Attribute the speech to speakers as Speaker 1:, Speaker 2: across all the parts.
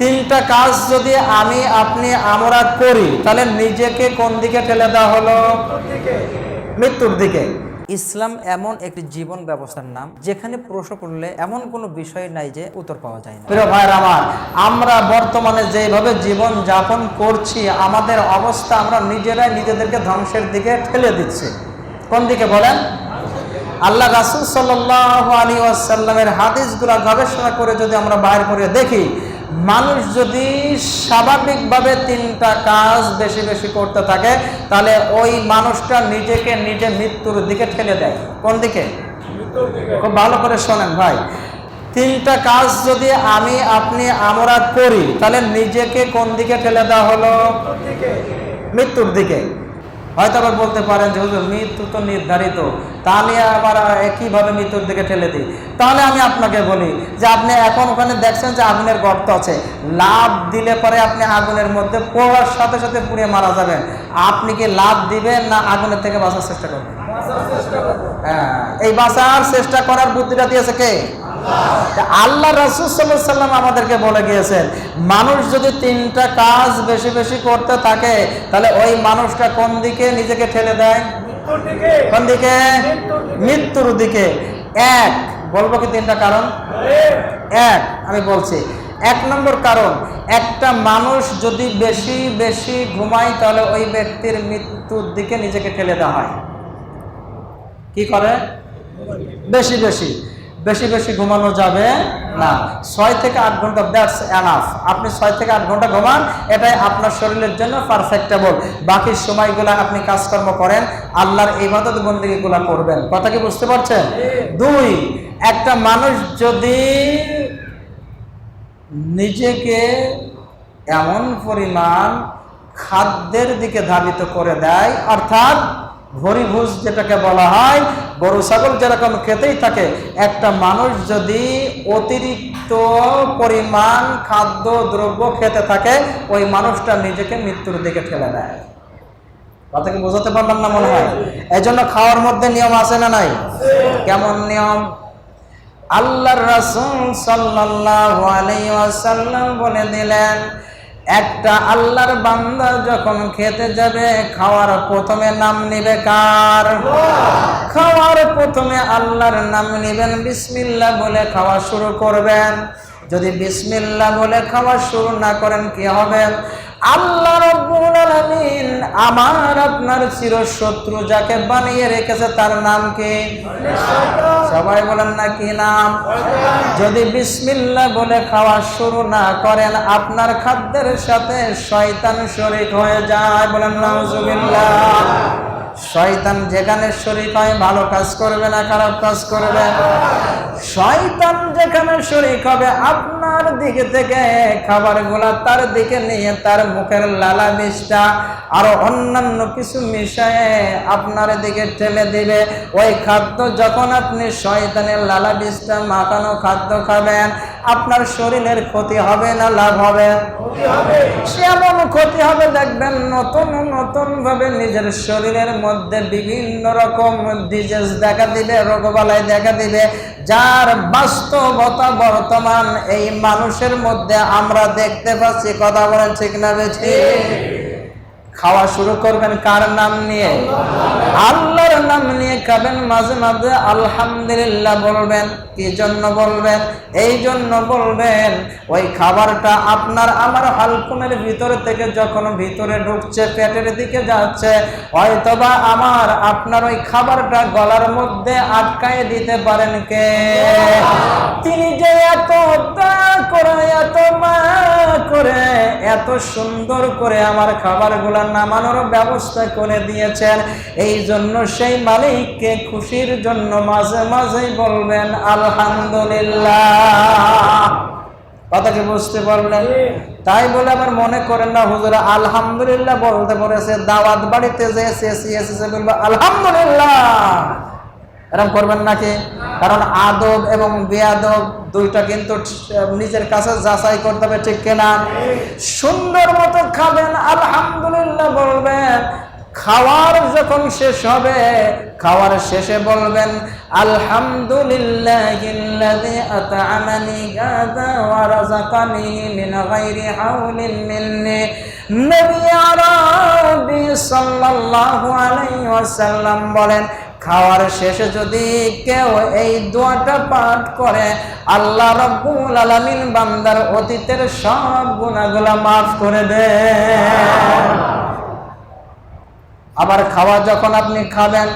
Speaker 1: তিনটা কাজ যদি আমি, আপনি আমরা করি, তাহলে নিজেকে কোন দিকে ঠেলে দেওয়া হলো? মৃত্যুর দিকে। ইসলাম এমন একটি জীবন ব্যবস্থার নাম, যেখানে প্রশ্ন করলে এমন কোনো বিষয় নাই যে উত্তর পাওয়া যায় না। প্রিয় ভাইয়ের আমার, আমরা বর্তমানে যেভাবে জীবন যাপন করছি, আমাদের অবস্থা আমরা নিজেরাই নিজেদেরকে ধ্বংসের দিকে ঠেলে দিচ্ছি। কোন দিকে বলেন? আল্লাহ রাসুল সাল্লাহ আলী আসাল্লামের হাদিসগুলো গবেষণা করে যদি আমরা বাইর করে দেখি মানুষ যদি স্বাভাবিকভাবে তিনটা কাজ বেশি বেশি করতে থাকে, তাহলে ওই মানুষটা নিজেকে নিজে মৃত্যুর দিকে ঠেলে দেয়। কোন দিকে? খুব ভালো করে শোনেন ভাই। তিনটা কাজ যদি আমি, আপনি, আমরা করি, তাহলে নিজেকে কোন দিকে ঠেলে দেওয়া হলো? মৃত্যুর দিকে। হয়তো আবার বলতে পারেন যে হুজুর মৃত্যু তো নির্ধারিত। তাহলে আবার একইভাবে মৃত্যুর দিকে ঠেলে দিই। তাহলে আমি আপনাকে বলি যে আপনি এখন ওখানে দেখছেন যে আগুনের গর্ত আছে। লাভ দিলে পরে আপনি আগুনের মধ্যে পড়ার সাথে সাথে পুড়ে মারা যাবেন। আপনি কি লাভ দিবেন না আগুনের থেকে বাঁচার চেষ্টা করবেন? হ্যাঁ এই বাঁচার চেষ্টা করার বুদ্ধিটা দিয়েছে কে? আল্লাহ রসুল্লাহ সাল্লাম আমাদেরকে বলে গিয়েছেন মানুষ যদি তিনটা কাজ বেশি বেশি করতে থাকে তাহলে ওই মানুষটা কোন দিকে নিজেকে ঠেলে দেয়? কোন দিকে? মৃত্যুর দিকে। এক বলব কি তিনটা কারণ? এক আমি বলছি এক নম্বর কারণ একটা মানুষ যদি বেশি বেশি ঘুমায় তাহলে ওই ব্যক্তির মৃত্যুর দিকে নিজেকে ঠেলে দেওয়া হয়। কি করে? বেশি বেশি। বেশি বেশি ঘুমানো যাবে না। ছয় থেকে আট ঘণ্টা দ্যাটস এনাফ আপনি ছয় থেকে আট ঘণ্টা ঘুমান এটাই আপনার শরীরের জন্য পারফেক্টেবল বাকি সময়গুলো আপনি কাজকর্ম করেন আল্লাহর ইবাদত বন্দিগুলো করবেন। কথা কি বুঝতে পারছেন? দুই একটা মানুষ যদি নিজেকে এমন পরিমাণ খাদ্যের দিকে ধাবিত করে দেয় অর্থাৎ ভরিভুজ যেটাকে বলা হয়, গরু, ছাগল যেরকম খেতেই থাকে, একটা মানুষ যদি অতিরিক্ত পরিমাণ খাদ্য, দ্রব্য খেতে থাকে, ওই মানুষটা নিজেকে মৃত্যুর দিকে ঠেলে দেয়। কথাকে বোঝাতে পারলাম না মনে হয়? এই জন্য খাওয়ার মধ্যে নিয়ম আছে না নাই? কেমন নিয়ম? আল্লাহর রাসূল ওয়াসাল্লাম বলে দিলেন একটা আল্লাহর বান্দা যখন খেতে যাবে, খাওয়ার প্রথমে নাম নিবে কার? খাওয়ার প্রথমে আল্লাহর নাম নিবেন, বিসমিল্লাহ বলে খাওয়া শুরু করবেন। যদি বিসমিল্লাহ বলে খাওয়া শুরু না করেন, কি হবে? আল্লাহ রব্বুল আলামিন আমার আপনার চিরশত্রু যাকে বানিয়ে রেখেছে, তার নাম কি? সবাই বলেন না কি নাম? যদি বিসমিল্লা বলে খাওয়া শুরু না করেন, আপনার খাদ্যের সাথে শয়তান শরিক হয়ে যায়। বলেন, নাউজুবিল্লাহ। শয়তান যেখানে শরীক হয়, ভালো কাজ করবে না খারাপ কাজ করবে। শয়তান যেখানে শরীক হবে, আপনার দিকে থেকে খাবারগুলা তার দিকে নিয়ে তার মুখের লালা বিষটা আরও অন্যান্য কিছু মিশায়ে আপনার দিকে ঠেলে দিবে। ওই খাদ্য যখন আপনি শয়তানের লালা বিষটা মাখানো খাদ্য খাবেন আপনার শরীরের ক্ষতি হবে না লাভ হবে? সে এমন ক্ষতি হবে দেখবেন নতুন নতুন ভাবে নিজের শরীরের মধ্যে বিভিন্ন রকম ডিজেস দেখা দিবে রোগবালাই দেখা দিবে। যার বাস্তবতা বর্তমান এই মানুষের মধ্যে আমরা দেখতে পাচ্ছি কথা বলেন ঠিক না বেশি খাওয়া শুরু করবেন কার নাম নিয়ে? আল্লাহর নাম নিয়ে খাবেন মাঝে মাঝে আলহামদুলিল্লাহ বলবেন। কি জন্য বলবেন? এই জন্য বলবেন ওই খাবারটা আপনার আমার হালকুমের ভিতরে থেকে যখন ভিতরে ঢুকছে পেটের দিকে যাচ্ছে হয়তোবা আমার আপনার ওই খাবারটা গলার মধ্যে আটকায় দিতে পারেন কে? তিনি যে এত করে এত করে এত সুন্দর করে আমার খাবারগুলো নামানোর ব্যবস্থা করে দিয়েছেন। এই জন্য সেই মালিককে খুশির জন্য মাঝে মাঝেই বলবেন আলহামদুলিল্লাহ। কথাকে বুঝতে পারলেন? তাই বলে আমার মনে করেন না হুজুর আলহামদুলিল্লাহ বলতে পড়েছে দাওয়াত বাড়িতে যে এসেছে বলব আলহামদুলিল্লাহ। এরকম করবেন নাকি? কারণ আদব এবং বেয়াদব দুইটা কিন্তু নিজের কাছে যাচাই করতে হবে, ঠিক কিনা? সুন্দর মতো খাবেন, আলহামদুলিল্লাহ বলবেন। খাওয়ার যখন শেষ হবে, খাওয়ার শেষে বলবেন আলাইহি বলেন খাওয়ার শেষে যদি কেউ এই দোয়াটা পাঠ করে আল্লাহ রব্বুল আলামিন বান্দার অতীতের সব গুণাগুলা মাফ করে দে। আবার খাওয়া যখন আপনি খাবেন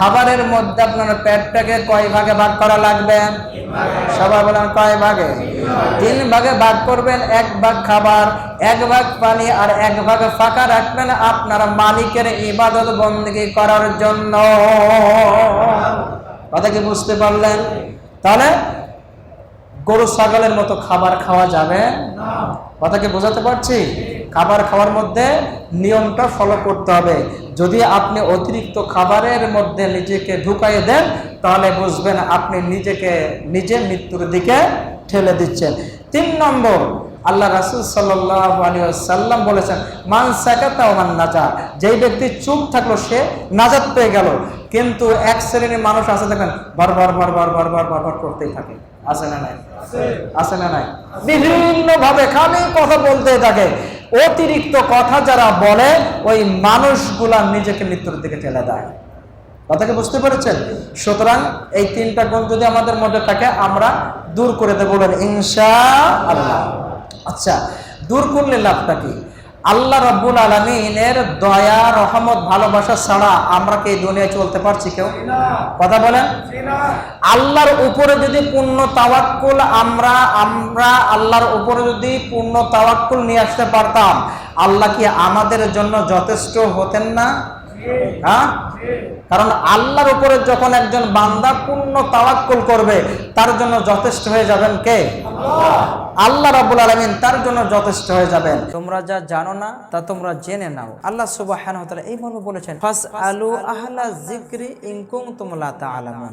Speaker 1: খাবারের মধ্যে আপনার পেটটাকে কয় ভাগে ভাগ করা লাগবে? সবাই বলেন কয় ভাগে? তিন ভাগে ভাগ করবেন, এক ভাগ খাবার, এক ভাগ পানি আর এক ভাগ ফাঁকা রাখবেন আপনার মালিকের ইবাদত বন্দী করার জন্য। কথা কি বুঝতে পারলেন? তাহলে গরু, ছাগলের মতো খাবার খাওয়া যাবে? কথা কি বোঝাতে পারছি? খাবার খাওয়ার মধ্যে নিয়মটা ফলো করতে হবে। যদি আপনি অতিরিক্ত খাবারের মধ্যে নিজেকে ঢুকাইয়ে দেন তাহলে বুঝবেন আপনি নিজেকে নিজে মৃত্যুর দিকে ঠেলে দিচ্ছেন। তিন নম্বর আল্লাহ রাসুল সাল্লাম বলেছেন মান সাকাতা ও মান নাজা। যেই ব্যক্তি চুপ থাকল সে নাজাত পেয়ে গেল। কিন্তু এক শ্রেণির মানুষ আছে দেখেন বারবার বারবার বারবার বারবার করতেই থাকে। আছে না নাই? আছে। না নাই? বিভিন্ন ভাবে খালি কথা বলতে থাকে। অতিরিক্ত কথা যারা বলে, ওই মানুষগুলা নিজেকে মৃত্যুর দিকে ঠেলে দেয়। কথাকে বুঝতে পেরেছেন? সুতরাং এই তিনটা গুণ যদি আমাদের মধ্যে থাকে, আমরা দূর করে দেবো ইনশা আল্লাহ। আচ্ছা দূর করলে লাভটা কি? আল্লাহ রব্বুল আলমিনের দয়া রহমত ভালোবাসা ছাড়া আমরা কি দুনিয়ায় চলতে পারছি কেউ? কথা বলেন। আল্লাহর উপরে যদি পূর্ণ তাওয়াক্কুল আমরা আমরা আল্লাহর উপরে যদি পূর্ণ তাওয়াক্কুল নিয়ে আসতে পারতাম আল্লাহ কি আমাদের জন্য যথেষ্ট হতেন না? হ্যাঁ? কারণ আল্লাহর উপরে যখন একজন বান্দা পূর্ণ তাওয়াক্কুল করবে, তার জন্য যথেষ্ট হয়ে যাবেন কে? আল্লাহ রাব্বুল আলামিন তার জন্য যথেষ্ট হয়ে যাবেন। তোমরা যা জানো না, তা তোমরা জেনে নাও। আল্লাহ তাআলা এই মর্মে বলেছেন ফাস আলু আহলা জিক্রি ইনকুম তুমলা তা তাআলামুন।